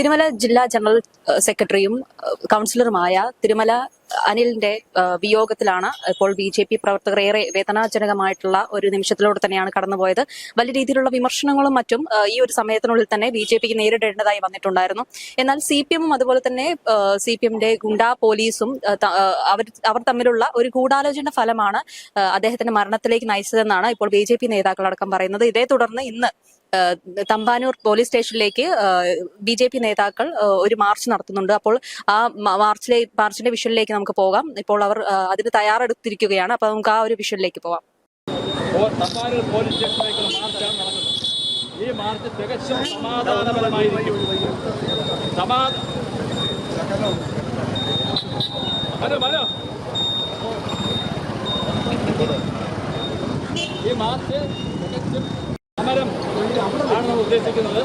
തിരുമല ജില്ലാ ജനറൽ സെക്രട്ടറിയും കൗൺസിലറുമായ തിരുമല അനിലിന്റെ വിയോഗത്തിലാണ് ഇപ്പോൾ ബി ജെ പി പ്രവർത്തകർ ഏറെ വേദനാജനകമായിട്ടുള്ള ഒരു നിമിഷത്തിലൂടെ തന്നെയാണ് കടന്നുപോയത്. വലിയ രീതിയിലുള്ള വിമർശനങ്ങളും മറ്റും ഈ ഒരു സമയത്തിനുള്ളിൽ തന്നെ ബി ജെ പിക്ക് നേരിടേണ്ടതായി വന്നിട്ടുണ്ടായിരുന്നു. എന്നാൽ സി പി എമ്മും അതുപോലെ തന്നെ സി പി എമ്മിന്റെ ഗുണ്ടാ പോലീസും അവർ അവർ തമ്മിലുള്ള ഒരു ഗൂഢാലോചന ഫലമാണ് അദ്ദേഹത്തിന്റെ മരണത്തിലേക്ക് നയിച്ചതെന്നാണ് ഇപ്പോൾ ബി ജെ പി നേതാക്കളടക്കം പറയുന്നത്. ഇതേ തുടർന്ന് ഇന്ന് തമ്പാനൂർ പോലീസ് സ്റ്റേഷനിലേക്ക് ബി ജെ പി നേതാക്കൾ ഒരു മാർച്ച് നടത്തുന്നുണ്ട്. അപ്പോൾ ആ മാർച്ചിലെ മാർച്ചിന്റെ വിഷ്വലിലേക്ക് നമുക്ക് പോകാം. ഇപ്പോൾ അവർ അതിന് തയ്യാറെടുത്തിരിക്കുകയാണ്. അപ്പൊ നമുക്ക് ആ ഒരു മാർച്ചാണ് നടക്കുന്നത്. ഈ മാർച്ച് തികച്ചും സമാധാനപരമായിരിക്കും. ഈ മാർച്ച് തികച്ചും സമരം ആണ് നമ്മൾ ഉദ്ദേശിക്കുന്നത്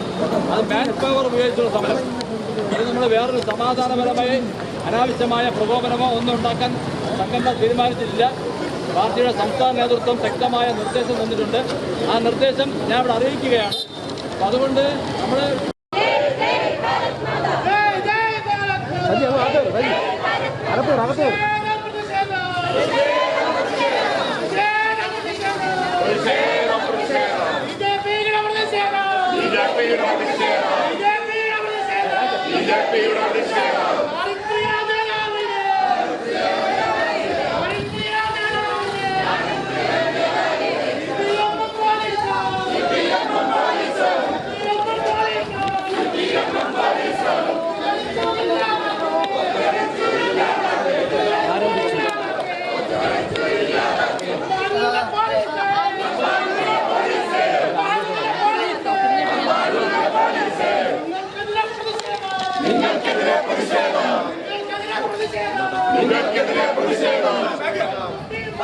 അത് മാൻ പവർ ഉപയോഗിച്ചുള്ള സമരം. ഇത് നമ്മൾ വേറൊരു സമാധാനപരമായി അനാവശ്യമായ പ്രകോപനമോ ഒന്നും ഉണ്ടാക്കാൻ സംഘടന തീരുമാനിച്ചിട്ടില്ല. പാർട്ടിയുടെ സംസ്ഥാന നേതൃത്വം ശക്തമായ നിർദ്ദേശം തന്നിട്ടുണ്ട്. ആ നിർദ്ദേശം ഞാൻ ഇവിടെ അറിയിക്കുകയാണ്. അതുകൊണ്ട് നമ്മൾ Deus,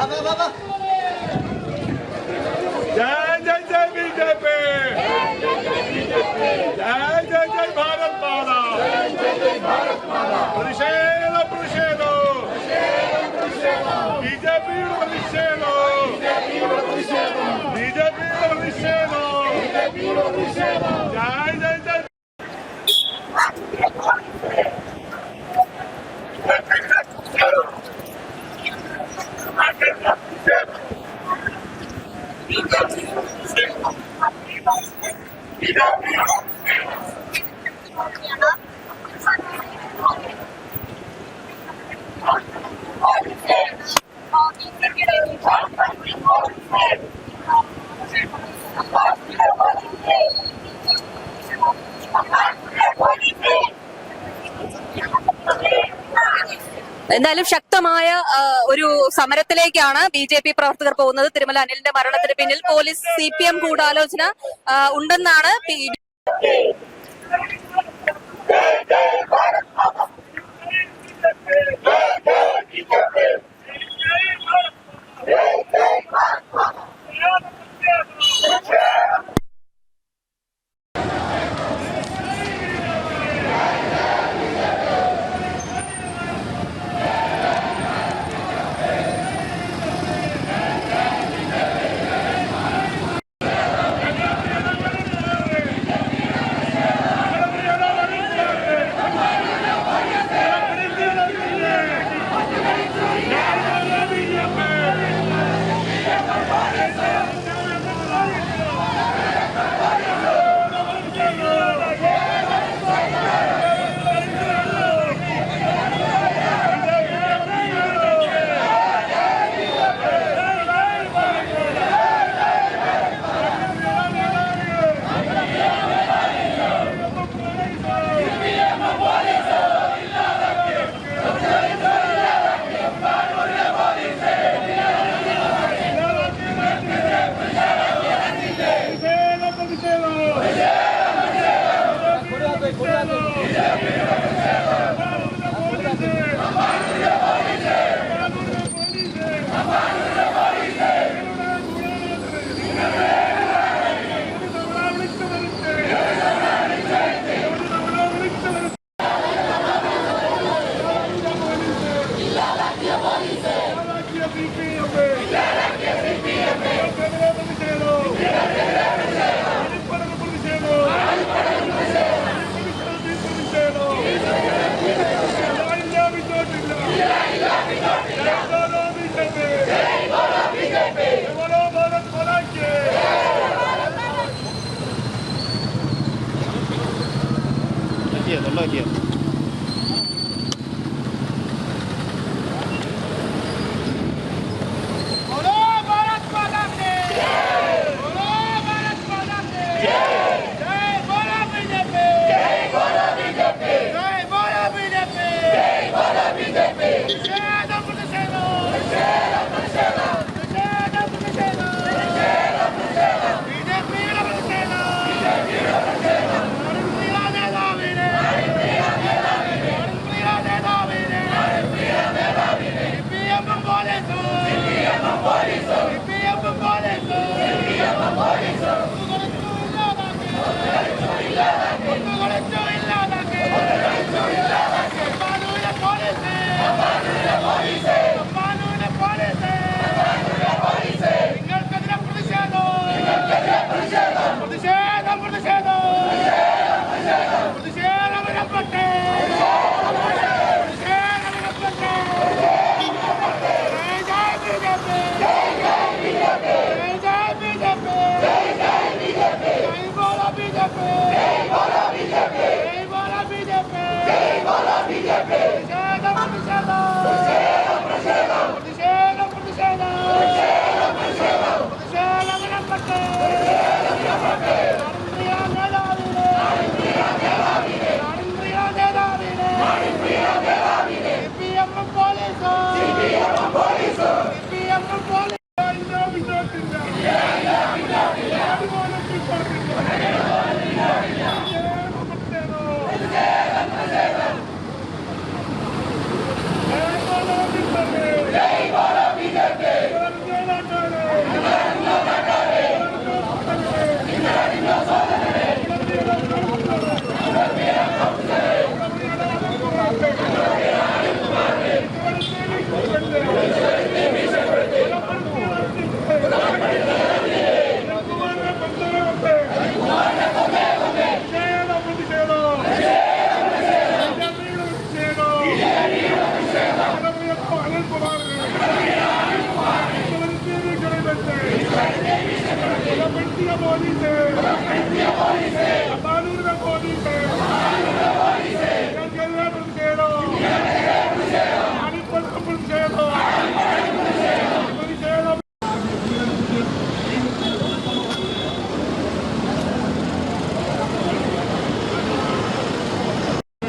Jai Jai Jai Bharat Mata! Jai Jai Bharat Mata! Prishelo, Prishelo! Bijapiro, Prishelo! Bijapiro, Prishelo! Bijapiro, Prishelo! Jai Jai എന്തായാലും ശക്തമായ ഒരു സമരത്തിലേക്കാണ് ബി ജെ പി പ്രവർത്തകർ പോകുന്നത്. തിരുമല അനിലിന്റെ മരണത്തിന് പിന്നിൽ പോലീസ് സി പി എം ഗൂഢാലോചന ഉണ്ടെന്നാണ് പ്രതിഷേധം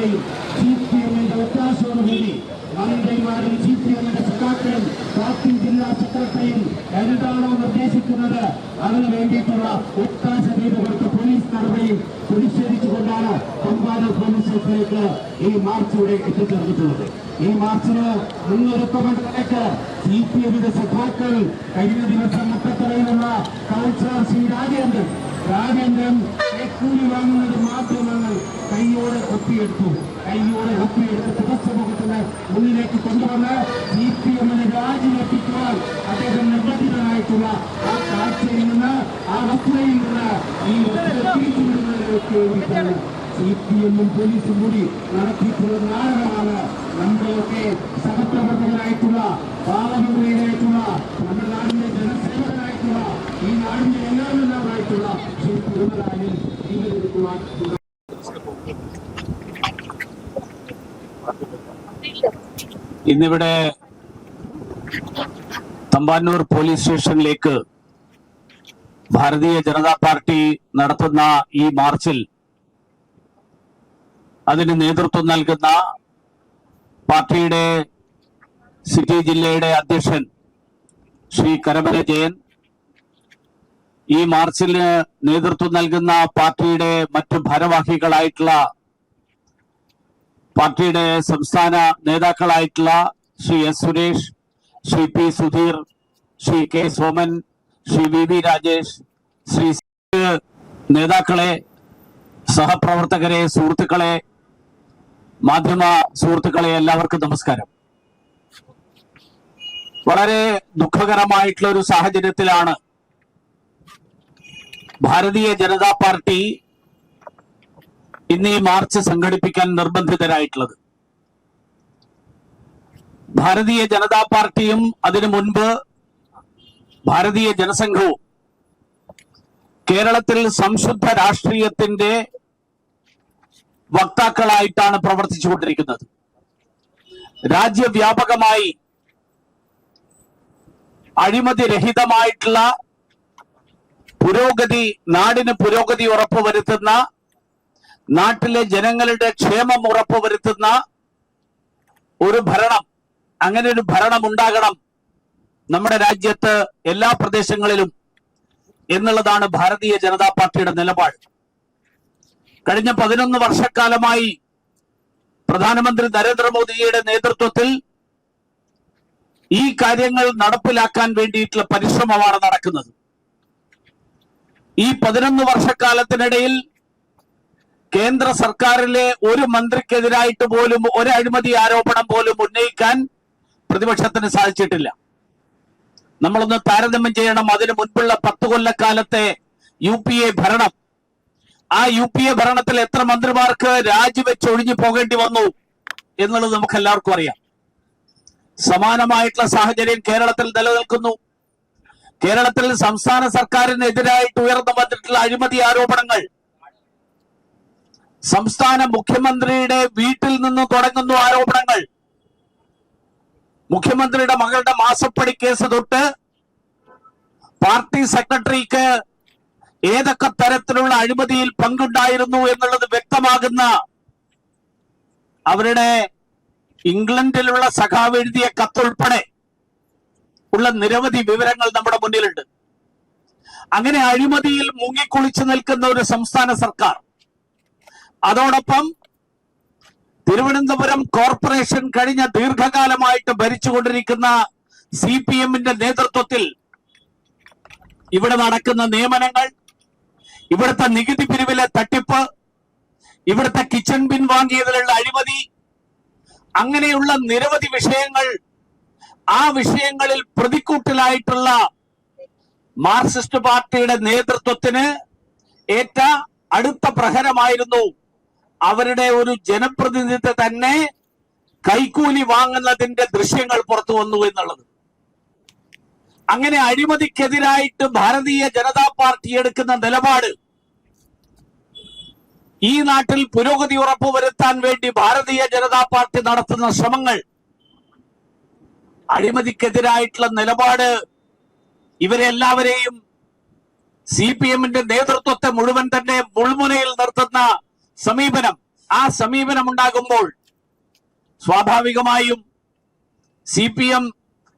സി പി എമ്മിന്റെ ഒത്താശയോടുകൂടി മന്ത്രിമാരും സി പി എമ്മിന്റെ സഖാക്കളും പാർട്ടി ജില്ലാ സെക്രട്ടറിയും എന്താണോ നിർദ്ദേശിക്കുന്നത്? അതിനു വേണ്ടിയിട്ടുള്ള ഒത്താശ ചെയ്ത് കൊടുത്ത പോലീസ് നടപടിയും പ്രതിഷേധിച്ചുകൊണ്ടാണ് പോലീസ് സ്റ്റേഷനിലേക്ക് ഈ മാർച്ച് ഇവിടെ എത്തിച്ചേർന്നിട്ടുള്ളത്. ഈ മാർച്ചിന് മുന്നൊരുക്കമെന്ന നിലയ്ക്ക് സി പി എമ്മിന്റെ സഖാക്കൾ കഴിഞ്ഞ ദിവസം മുട്ടത്തറയിലുള്ള കൗൺസിലർ ശ്രീ രാജേന്ദ്രൻ രാജേന്ദ്രൻ കൂലി വാങ്ങുന്നത് മാധ്യമങ്ങൾ കൈയോടെ ഒപ്പിയെടുത്തു. കൈയോടെ ഒപ്പിയെടുത്ത് പൊതുസമൂഹത്തിന് മുന്നിലേക്ക് കൊണ്ടുവന്ന് സി പി എമ്മിന് രാജിവെപ്പിക്കുവാൻ അദ്ദേഹം നിർബന്ധിതനായിട്ടുള്ള ആ കാഴ്ചയിൽ നിന്ന് ആ വസ്തുതയിൽ നിന്ന് ഈ തിരിച്ചുവിടുന്നതിലേക്ക് വേണ്ടിയിട്ടാണ് സി പി എമ്മും പോലീസും കൂടി നടത്തിയിട്ടുള്ള നാടകമാണ് നമ്മുടെയൊക്കെ സഹപ്രവർത്തകനായിട്ടുള്ള പാവമന്ത്രിയായിട്ടുള്ള നമ്മുടെ നാടിന്റെ ജനസേവകനായിട്ടുള്ള ഈ നാടിന്റെ എല്ലാം ഇന്നിവിടെ തമ്പാനൂർ പോലീസ് സ്റ്റേഷനിലേക്ക് ഭാരതീയ ജനതാ പാർട്ടി നടത്തുന്ന ഈ മാർച്ചിൽ അതിന് നേതൃത്വം നൽകുന്ന പാർട്ടിയുടെ സിറ്റി ജില്ലയുടെ അധ്യക്ഷൻ ശ്രീ കരമന ജയൻ ഈ മാർച്ചിന് നേതൃത്വം നൽകുന്ന പാർട്ടിയുടെ മറ്റു ഭാരവാഹികളായിട്ടുള്ള പാർട്ടിയുടെ സംസ്ഥാന നേതാക്കളായിട്ടുള്ള Shri S Suresh Shri P Sudheer Shri K Soman Shri V V Rajesh Shri നേതാക്കളെ സഹപ്രവർത്തകരെ സുഹൃത്തുക്കളെ മാധ്യമ സുഹൃത്തുക്കളെ എല്ലാവർക്കും നമസ്കാരം. വളരെ ദുഃഖകരമായിട്ടുള്ള ഒരു സാഹചര്യത്തിലാണ് ഭാരതീയ ജനതാ പാർട്ടി ഇന്ന് ഈ മാർച്ച് സംഘടിപ്പിക്കാൻ നിർബന്ധിതരായിട്ടുള്ളത്. ഭാരതീയ ജനതാ പാർട്ടിയും അതിനു മുൻപ് ഭാരതീയ ജനസംഘവും കേരളത്തിൽ സംശുദ്ധ രാഷ്ട്രീയത്തിന്റെ വക്താക്കളായിട്ടാണ് പ്രവർത്തിച്ചുകൊണ്ടിരിക്കുന്നത്. രാജ്യവ്യാപകമായി അഴിമതി രഹിതമായിട്ടുള്ള പുരോഗതി നാടിന് പുരോഗതി ഉറപ്പുവരുത്തുന്ന നാട്ടിലെ ജനങ്ങളുടെ ക്ഷേമം ഉറപ്പുവരുത്തുന്ന ഒരു ഭരണം അങ്ങനെ ഒരു ഭരണം ഉണ്ടാകണം നമ്മുടെ രാജ്യത്ത് എല്ലാ പ്രദേശങ്ങളിലും എന്നുള്ളതാണ് ഭാരതീയ ജനതാ പാർട്ടിയുടെ നിലപാട്. കഴിഞ്ഞ പതിനൊന്ന് വർഷക്കാലമായി പ്രധാനമന്ത്രി നരേന്ദ്രമോദിയുടെ നേതൃത്വത്തിൽ ഈ കാര്യങ്ങൾ നടപ്പിലാക്കാൻ വേണ്ടിയിട്ടുള്ള പരിശ്രമമാണ് നടക്കുന്നത്. ഈ പതിനൊന്ന് വർഷക്കാലത്തിനിടയിൽ കേന്ദ്ര സർക്കാരിലെ ഒരു മന്ത്രിക്കെതിരായിട്ട് പോലും ഒരു അഴിമതി ആരോപണം പോലും ഉന്നയിക്കാൻ പ്രതിപക്ഷത്തിന് സാധിച്ചിട്ടില്ല. നമ്മളൊന്ന് താരതമ്യം ചെയ്യണം. അതിനു മുൻപുള്ള പത്ത് കൊല്ലക്കാലത്തെ യു പി എ ഭരണം. ആ യു പി എ ഭരണത്തിൽ എത്ര മന്ത്രിമാർക്ക് രാജിവെച്ച് ഒഴിഞ്ഞു പോകേണ്ടി വന്നു എന്നുള്ളത് നമുക്ക് എല്ലാവർക്കും അറിയാം. സമാനമായിട്ടുള്ള സാഹചര്യം കേരളത്തിൽ നിലനിൽക്കുന്നു. കേരളത്തിൽ സംസ്ഥാന സർക്കാരിനെതിരായിട്ട് ഉയർന്നു വന്നിട്ടുള്ള അഴിമതി ആരോപണങ്ങൾ സംസ്ഥാന മുഖ്യമന്ത്രിയുടെ വീട്ടിൽ നിന്ന് തുടങ്ങുന്നു ആരോപണങ്ങൾ. മുഖ്യമന്ത്രിയുടെ മകളുടെ മാസപ്പടി കേസ് തൊട്ട് പാർട്ടി സെക്രട്ടറിക്ക് ഏതൊക്കെ തരത്തിലുള്ള അഴിമതിയിൽ പങ്കുണ്ടായിരുന്നു എന്നുള്ളത് വ്യക്തമാകുന്ന അവരുടെ ഇംഗ്ലണ്ടിലുള്ള സഖാവ് എഴുതിയ കത്തുൾപ്പെടെ ഉള്ള നിരവധി വിവരങ്ങൾ നമ്മുടെ മുന്നിലുണ്ട്. അങ്ങനെ അഴിമതിയിൽ മുങ്ങിക്കുളിച്ചു നിൽക്കുന്ന ഒരു സംസ്ഥാന സർക്കാർ അതോടൊപ്പം തിരുവനന്തപുരം കോർപ്പറേഷൻ കഴിഞ്ഞ ദീർഘകാലമായിട്ട് ഭരിച്ചുകൊണ്ടിരിക്കുന്ന സി പി എമ്മിന്റെ നേതൃത്വത്തിൽ ഇവിടെ നടക്കുന്ന നിയമനങ്ങൾ ഇവിടുത്തെ നികുതി പിരിവിലെ തട്ടിപ്പ് ഇവിടുത്തെ കിച്ചൺ ബിൻ വാങ്ങിയതിലുള്ള അഴിമതി അങ്ങനെയുള്ള നിരവധി വിഷയങ്ങൾ ആ വിഷയങ്ങളിൽ പ്രതിക്കൂട്ടിലായിട്ടുള്ള മാർക്സിസ്റ്റ് പാർട്ടിയുടെ നേതൃത്വത്തിന് ഏറ്റ അടുത്ത പ്രഹരമായിരുന്നു അവരുടെ ഒരു ജനപ്രതിനിധി തന്നെ കൈക്കൂലി വാങ്ങുന്നതിന്റെ ദൃശ്യങ്ങൾ പുറത്തു വന്നു എന്നുള്ളത്. അങ്ങനെ അഴിമതിക്കെതിരായിട്ട് ഭാരതീയ ജനതാ പാർട്ടി എടുക്കുന്ന നിലപാട് ഈ നാട്ടിൽ പുരോഗതി ഉറപ്പുവരുത്താൻ വേണ്ടി ഭാരതീയ ജനതാ പാർട്ടി നടത്തുന്ന ശ്രമങ്ങൾ അഴിമതിക്കെതിരായിട്ടുള്ള നിലപാട് ഇവരെല്ലാവരെയും സി പി എമ്മിന്റെ നേതൃത്വത്തെ മുഴുവൻ തന്നെ മുൾമുനയിൽ നിർത്തുന്ന സമീപനം. ആ സമീപനം ഉണ്ടാകുമ്പോൾ സ്വാഭാവികമായും സി പി എം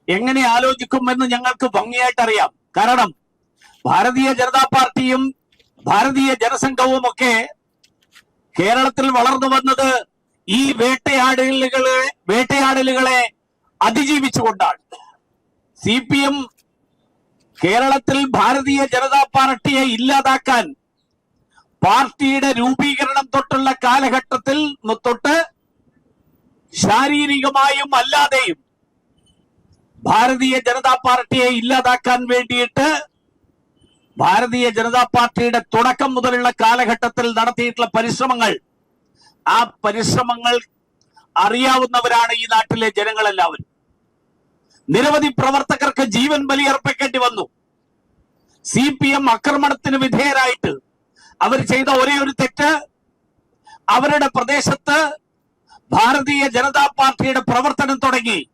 എങ്ങനെ ആലോചിക്കുമെന്ന് ഞങ്ങൾക്ക് ഭംഗിയായിട്ടറിയാം. കാരണം ഭാരതീയ ജനതാ പാർട്ടിയും ഭാരതീയ ജനസംഘവും ഒക്കെ കേരളത്തിൽ വളർന്നു വന്നത് അതിജീവിച്ചുകൊണ്ടാണ്. സി പി എം കേരളത്തിൽ ഭാരതീയ ജനതാ പാർട്ടിയെ ഇല്ലാതാക്കാൻ പാർട്ടിയുടെ രൂപീകരണം തൊട്ടുള്ള കാലഘട്ടത്തിൽ തൊട്ട് ശാരീരികമായും അല്ലാതെയും ഭാരതീയ ജനതാ പാർട്ടിയെ ഇല്ലാതാക്കാൻ വേണ്ടിയിട്ട് ഭാരതീയ ജനതാ പാർട്ടിയുടെ തുടക്കം മുതലുള്ള കാലഘട്ടത്തിൽ നടത്തിയിട്ടുള്ള പരിശ്രമങ്ങൾ ആ പരിശ്രമങ്ങൾ അറിയാവുന്നവരാണ് ഈ നാട്ടിലെ ജനങ്ങളെല്ലാവരും. നിരവധി പ്രവർത്തകർക്ക് ജീവൻ ബലിയർപ്പിക്കേണ്ടി വന്നു. സി പി എം ആക്രമണത്തിന് വിധേയരായിട്ട് അവർ ചെയ്ത ഒരേ ഒരു തെറ്റ് അവരുടെ പ്രദേശത്ത് ഭാരതീയ ജനതാ പാർട്ടിയുടെ പ്രവർത്തനം തുടങ്ങി.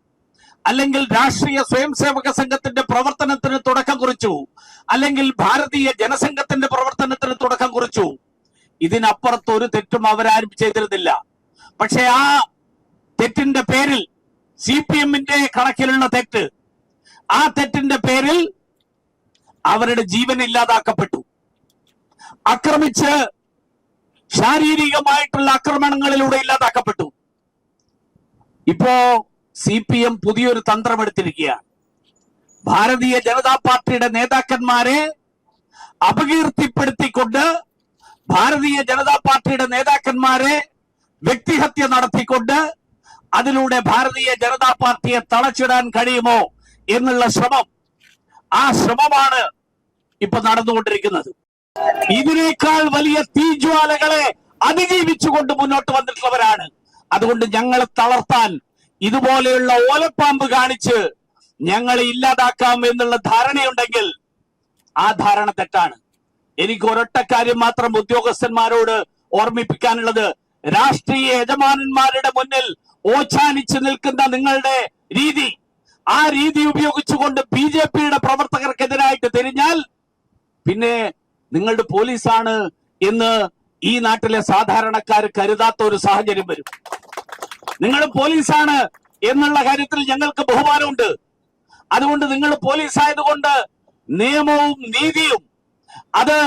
അല്ലെങ്കിൽ രാഷ്ട്രീയ സ്വയം സേവക സംഘത്തിന്റെ പ്രവർത്തനത്തിന് തുടക്കം കുറിച്ചു. അല്ലെങ്കിൽ ഭാരതീയ ജനസംഘത്തിന്റെ പ്രവർത്തനത്തിന് തുടക്കം കുറിച്ചു. ഇതിനപ്പുറത്ത് ഒരു തെറ്റും അവരാരും ചെയ്തിരുന്നില്ല. പക്ഷെ ആ തെറ്റിന്റെ പേരിൽ സി പി എമ്മിന്റെ കണക്കിലുള്ള തെറ്റ്. ആ തെറ്റിന്റെ പേരിൽ അവരുടെ ജീവൻ ഇല്ലാതാക്കപ്പെട്ടു. ആക്രമിച്ച് ശാരീരികമായിട്ടുള്ള ആക്രമണങ്ങളിലൂടെ ഇല്ലാതാക്കപ്പെട്ടു. ഇപ്പോ സി പി എം പുതിയൊരു തന്ത്രമെടുത്തിരിക്കുകയാണ്. ഭാരതീയ ജനതാ പാർട്ടിയുടെ നേതാക്കന്മാരെ അപകീർത്തിപ്പെടുത്തിക്കൊണ്ട് ഭാരതീയ ജനതാ പാർട്ടിയുടെ നേതാക്കന്മാരെ വ്യക്തിഹത്യ നടത്തിക്കൊണ്ട് അതിലൂടെ ഭാരതീയ ജനതാ പാർട്ടിയെ തളച്ചിടാൻ കഴിയുമോ എന്നുള്ള ശ്രമം. ആ ശ്രമമാണ് ഇപ്പൊ നടന്നുകൊണ്ടിരിക്കുന്നത്. ഇതിനേക്കാൾ വലിയ തീജ്വാലകളെ അതിജീവിച്ചുകൊണ്ട് മുന്നോട്ട് വന്നിട്ടുള്ളവരാണ്. അതുകൊണ്ട് ഞങ്ങളെ തളർത്താൻ ഇതുപോലെയുള്ള ഓലപ്പാമ്പ് കാണിച്ച് ഞങ്ങളെ ഇല്ലാതാക്കാം എന്നുള്ള ധാരണയുണ്ടെങ്കിൽ ആ ധാരണ തെറ്റാണ്. എനിക്ക് ഒരൊറ്റ കാര്യം മാത്രം ഉദ്യോഗസ്ഥന്മാരോട് ഓർമ്മിപ്പിക്കാനുള്ളത്. രാഷ്ട്രീയ യജമാനന്മാരുടെ മുന്നിൽ ഓച്ചാനിച്ച് നിൽക്കുന്ന നിങ്ങളുടെ രീതി. ആ രീതി ഉപയോഗിച്ചുകൊണ്ട് ബി ജെ പിയുടെ പ്രവർത്തകർക്കെതിരായിട്ട് തിരിഞ്ഞാൽ പിന്നെ നിങ്ങളുടെ പോലീസാണ് എന്ന് ഈ നാട്ടിലെ സാധാരണക്കാർ കരുതാത്ത ഒരു സാഹചര്യം വരും. നിങ്ങൾ പോലീസാണ് എന്നുള്ള കാര്യത്തിൽ ഞങ്ങൾക്ക് ബഹുമാനമുണ്ട്. അതുകൊണ്ട് നിങ്ങൾ പോലീസ് ആയതുകൊണ്ട് നിയമവും നീതിയും അത്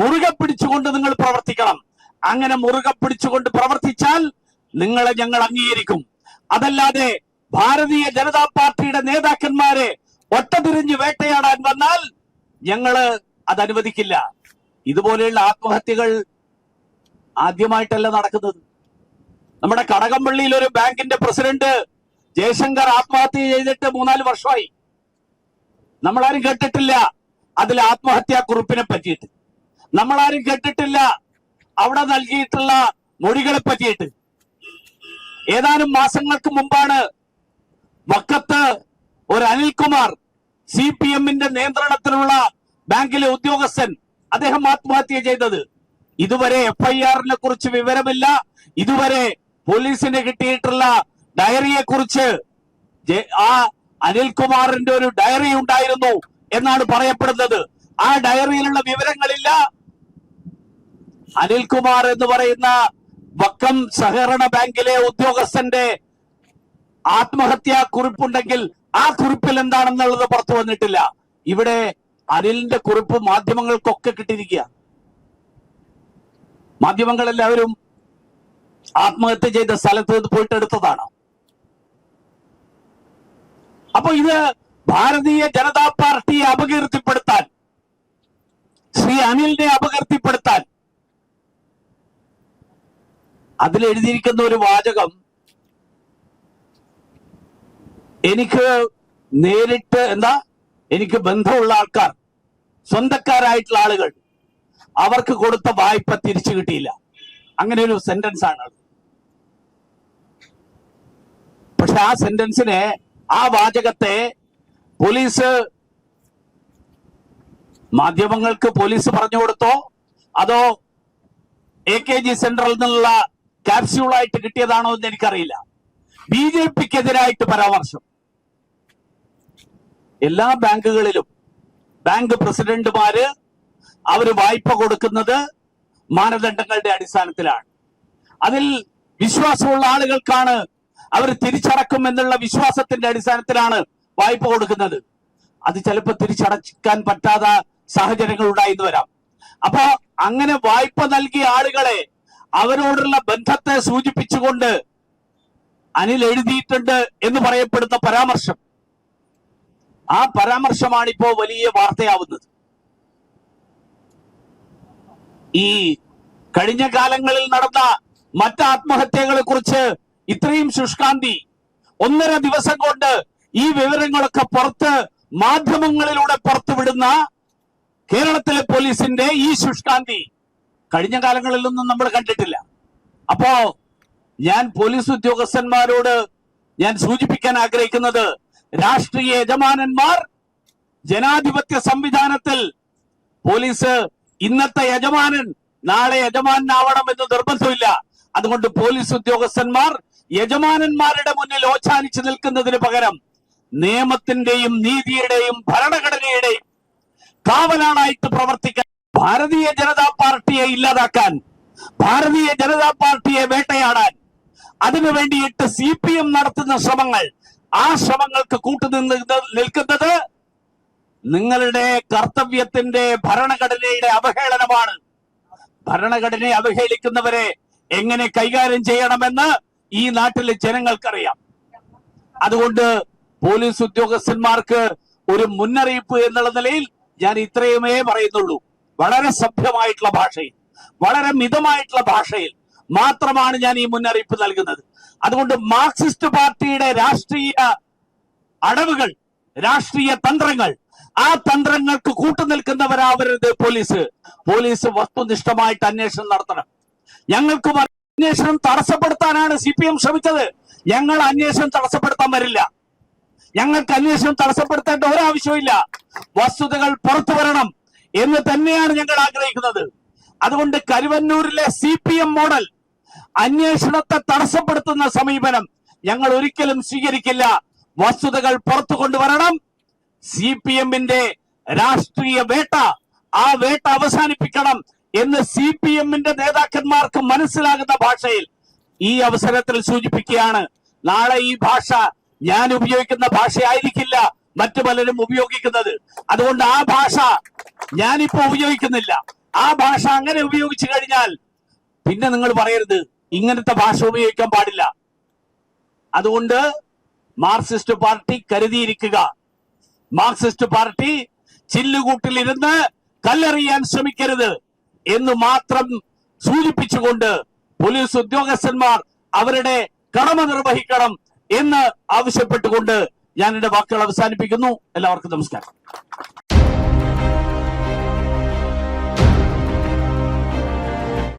മുറുകെ പിടിച്ചുകൊണ്ട് നിങ്ങൾ പ്രവർത്തിക്കണം. അങ്ങനെ മുറുകെ പിടിച്ചുകൊണ്ട് പ്രവർത്തിച്ചാൽ നിങ്ങളെ ഞങ്ങൾ അംഗീകരിക്കും. അതല്ലാതെ ഭാരതീയ ജനതാ പാർട്ടിയുടെ നേതാക്കന്മാരെ ഒട്ടതിരിഞ്ഞ് വേട്ടയാടാൻ വന്നാൽ ഞങ്ങൾ അത് അനുവദിക്കില്ല. ഇതുപോലെയുള്ള ആത്മഹത്യകൾ ആദ്യമായിട്ടല്ല നടക്കുന്നത്. നമ്മുടെ കടകംപള്ളിയിൽ ഒരു ബാങ്കിന്റെ പ്രസിഡന്റ് ജയശങ്കർ ആത്മഹത്യ ചെയ്തിട്ട് മൂന്നാൽ വർഷമായി. നമ്മളാരും കേട്ടിട്ടില്ല അതിൽ ആത്മഹത്യാ കുറിപ്പിനെ പറ്റിയിട്ട്. നമ്മളാരും കേട്ടിട്ടില്ല അവിടെ നൽകിയിട്ടുള്ള മൊഴികളെ പറ്റിയിട്ട്. ഏതാനും മാസങ്ങൾക്ക് മുമ്പാണ് വക്കത്ത് ഒരു അനിൽകുമാർ സി പി എമ്മിന്റെ നിയന്ത്രണത്തിലുള്ള ബാങ്കിലെ ഉദ്യോഗസ്ഥൻ അദ്ദേഹം ആത്മഹത്യ ചെയ്തത്. ഇതുവരെ എഫ്ഐആറിനെ കുറിച്ച് വിവരമില്ല. ഇതുവരെ പോലീസിന് കിട്ടിയിട്ടുള്ള ഡയറിയെ കുറിച്ച് ആ അനിൽകുമാറിന്റെ ഒരു ഡയറി ഉണ്ടായിരുന്നു എന്നാണ് പറയപ്പെടുന്നത്. ആ ഡയറിയിലുള്ള വിവരങ്ങളില്ല. അനിൽകുമാർ എന്ന് പറയുന്ന വക്കം സഹകരണ ബാങ്കിലെ ഉദ്യോഗസ്ഥന്റെ ആത്മഹത്യാ കുറിപ്പുണ്ടെങ്കിൽ ആ കുറിപ്പിൽ എന്താണെന്നുള്ളത് പുറത്തു വന്നിട്ടില്ല. ഇവിടെ അനിലിന്റെ കുറിപ്പ് മാധ്യമങ്ങൾക്കൊക്കെ കിട്ടിയിരിക്കുക. മാധ്യമങ്ങളെല്ലാവരും ആത്മഹത്യ ചെയ്ത സ്ഥലത്ത് നിന്ന് പോയിട്ട് എടുത്തതാണ് അപ്പൊ ഇത് ഭാരതീയ ജനതാ പാർട്ടിയെ അപകീർത്തിപ്പെടുത്താൻ ശ്രീ അനിലിനെ അപകീർത്തിപ്പെടുത്താൻ അതിൽ എഴുതിയിരിക്കുന്ന ഒരു വാചകം എനിക്ക് നേരിട്ട് എന്താ? എനിക്ക് ബന്ധമുള്ള ആൾക്കാർ സ്വന്തക്കാരായിട്ടുള്ള ആളുകൾ അവർക്ക് കൊടുത്ത വായ്പ തിരിച്ചു കിട്ടിയില്ല. അങ്ങനെ ഒരു സെന്റൻസ് ആണ് പക്ഷെ ആ സെന്റൻസിനെ ആ വാചകത്തെ പോലീസ് മാധ്യമങ്ങൾക്ക് പോലീസ് പറഞ്ഞു കൊടുത്തോ? അതോ എ കെ ജി സെന്ററിൽ നിന്നുള്ള ക്യാപ്സ്യൂളായിട്ട് കിട്ടിയതാണോ എന്ന് എനിക്കറിയില്ല. ബി ജെ പിക്കെതിരായിട്ട് പരാമർശം. എല്ലാ ബാങ്കുകളിലും ബാങ്ക് പ്രസിഡന്റുമാര് അവർ വായ്പ കൊടുക്കുന്നത് മാനദണ്ഡങ്ങളുടെ അടിസ്ഥാനത്തിലാണ്. അതിൽ വിശ്വാസമുള്ള ആളുകൾക്കാണ് അവർ തിരിച്ചടക്കും എന്നുള്ള വിശ്വാസത്തിന്റെ അടിസ്ഥാനത്തിലാണ് വായ്പ കൊടുക്കുന്നത്. അത് ചിലപ്പോൾ തിരിച്ചടക്കാൻ പറ്റാത്ത സാഹചര്യങ്ങൾ ഉണ്ടായിന്ന് വരാം. അപ്പോ അങ്ങനെ വായ്പ നൽകിയ ആളുകളെ അവരോടുള്ള ബന്ധത്തെ സൂചിപ്പിച്ചുകൊണ്ട് അനിൽ എഴുതിയിട്ടുണ്ട് എന്ന് പറയപ്പെടുന്ന പരാമർശം. ആ പരാമർശമാണ് ഇപ്പോ വലിയ വാർത്തയാവുന്നത്. ഈ കഴിഞ്ഞ കാലങ്ങളിൽ നടന്ന മറ്റ് ആത്മഹത്യകളെ കുറിച്ച് ഇത്രയും ശുഷ്കാന്തി ഒന്നര ദിവസം കൊണ്ട് ഈ വിവരങ്ങളൊക്കെ പുറത്ത് മാധ്യമങ്ങളിലൂടെ പുറത്തുവിടുന്ന കേരളത്തിലെ പോലീസിന്റെ ഈ ശുഷ്കാന്തി കഴിഞ്ഞ കാലങ്ങളിലൊന്നും നമ്മൾ കണ്ടിട്ടില്ല. അപ്പോ ഞാൻ പോലീസ് ഉദ്യോഗസ്ഥന്മാരോട് ഞാൻ സൂചിപ്പിക്കാൻ ആഗ്രഹിക്കുന്നത് രാഷ്ട്രീയ യജമാനന്മാർ ജനാധിപത്യ സംവിധാനത്തിൽ പോലീസ് ഇന്നത്തെ യജമാനൻ നാളെ യജമാനാവണം എന്ന് നിർബന്ധമില്ല. അതുകൊണ്ട് പോലീസ് ഉദ്യോഗസ്ഥന്മാർ യജമാനന്മാരുടെ മുന്നിൽ ഓച്ചാനിച്ചു നിൽക്കുന്നതിന് പകരം നിയമത്തിന്റെയും നീതിയുടെയും ഭരണഘടനയുടെയും കാവലാളായിട്ട് പ്രവർത്തിക്കാൻ ഭാരതീയ ജനതാ പാർട്ടിയെ ഇല്ലാതാക്കാൻ ഭാരതീയ ജനതാ പാർട്ടിയെ വേട്ടയാടാൻ അതിനു വേണ്ടിയിട്ട് സി പി എം നടത്തുന്ന ശ്രമങ്ങൾ ആ ശ്രമങ്ങൾക്ക് കൂട്ടുനിന്ന് നിൽക്കുന്നത് നിങ്ങളുടെ കർത്തവ്യത്തിന്റെ ഭരണഘടനയുടെ അവഹേളനമാണ്. ഭരണഘടനയെ അവഹേളിക്കുന്നവരെ എങ്ങനെ കൈകാര്യം ചെയ്യണമെന്ന് ഈ നാട്ടിലെ ജനങ്ങൾക്കറിയാം. അതുകൊണ്ട് പോലീസ് ഉദ്യോഗസ്ഥന്മാർക്ക് ഒരു മുന്നറിയിപ്പ് എന്നുള്ള നിലയിൽ ഞാൻ ഇത്രയുമേ പറയുന്നുള്ളൂ. വളരെ സഭ്യമായിട്ടുള്ള ഭാഷയിൽ വളരെ മിതമായിട്ടുള്ള ഭാഷയിൽ മാത്രമാണ് ഞാൻ ഈ മുന്നറിയിപ്പ് നൽകുന്നത്. അതുകൊണ്ട് മാർക്സിസ്റ്റ് പാർട്ടിയുടെ രാഷ്ട്രീയ അടവുകൾ രാഷ്ട്രീയ തന്ത്രങ്ങൾ ആ തന്ത്രങ്ങൾക്ക് കൂട്ടുനിൽക്കുന്നവരാവരുത് പോലീസ്. പോലീസ് വസ്തുനിഷ്ഠമായിട്ട് അന്വേഷണം നടത്തണം. ഞങ്ങൾക്ക് അന്വേഷണം തടസ്സപ്പെടുത്താനാണ് സി പി എം ശ്രമിച്ചത്. ഞങ്ങൾ അന്വേഷണം തടസ്സപ്പെടുത്താൻ വരില്ല. ഞങ്ങൾക്ക് അന്വേഷണം തടസ്സപ്പെടുത്തേണ്ട ഒരാവശ്യമില്ല വസ്തുതകൾ പുറത്തു വരണം. എന്ന് തന്നെയാണ് ഞങ്ങൾ ആഗ്രഹിക്കുന്നത്. അതുകൊണ്ട് കരുവന്നൂരിലെ സി പി എം മോഡൽ അന്വേഷണത്തെ തടസ്സപ്പെടുത്തുന്ന സമീപനം ഞങ്ങൾ ഒരിക്കലും സ്വീകരിക്കില്ല. വസ്തുതകൾ പുറത്തു കൊണ്ടുവരണം. സി പി എമ്മിന്റെ രാഷ്ട്രീയ വേട്ട ആ വേട്ട അവസാനിപ്പിക്കണം എന്ന് സി പി എമ്മിന്റെ നേതാക്കന്മാർക്ക് മനസ്സിലാകുന്ന ഭാഷയിൽ ഈ അവസരത്തിൽ സൂചിപ്പിക്കുകയാണ്. നാളെ ഈ ഭാഷ ഞാൻ ഉപയോഗിക്കുന്ന ഭാഷയായിരിക്കില്ല. മറ്റു പലരും ഉപയോഗിക്കുന്നത്. അതുകൊണ്ട് ആ ഭാഷ ഞാനിപ്പോ ഉപയോഗിക്കുന്നില്ല. ആ ഭാഷ അങ്ങനെ ഉപയോഗിച്ചു കഴിഞ്ഞാൽ പിന്നെ നിങ്ങൾ പറയരുത്. ഇങ്ങനത്തെ ഭാഷ ഉപയോഗിക്കാൻ പാടില്ല. അതുകൊണ്ട് മാർക്സിസ്റ്റ് പാർട്ടി കരുതിയിരിക്കുക. മാർക്സിസ്റ്റ് പാർട്ടി ചില്ലുകൂട്ടിലിരുന്ന് കല്ലെറിയാൻ ശ്രമിക്കരുത് എന്ന് മാത്രം സൂചിപ്പിച്ചുകൊണ്ട് പോലീസ് ഉദ്യോഗസ്ഥന്മാർ അവരുടെ കടമ നിർവഹിക്കണം എന്ന് ആവശ്യപ്പെട്ടുകൊണ്ട് ഞാൻ എന്റെ വാക്കുകൾ അവസാനിപ്പിക്കുന്നു. എല്ലാവർക്കും നമസ്കാരം.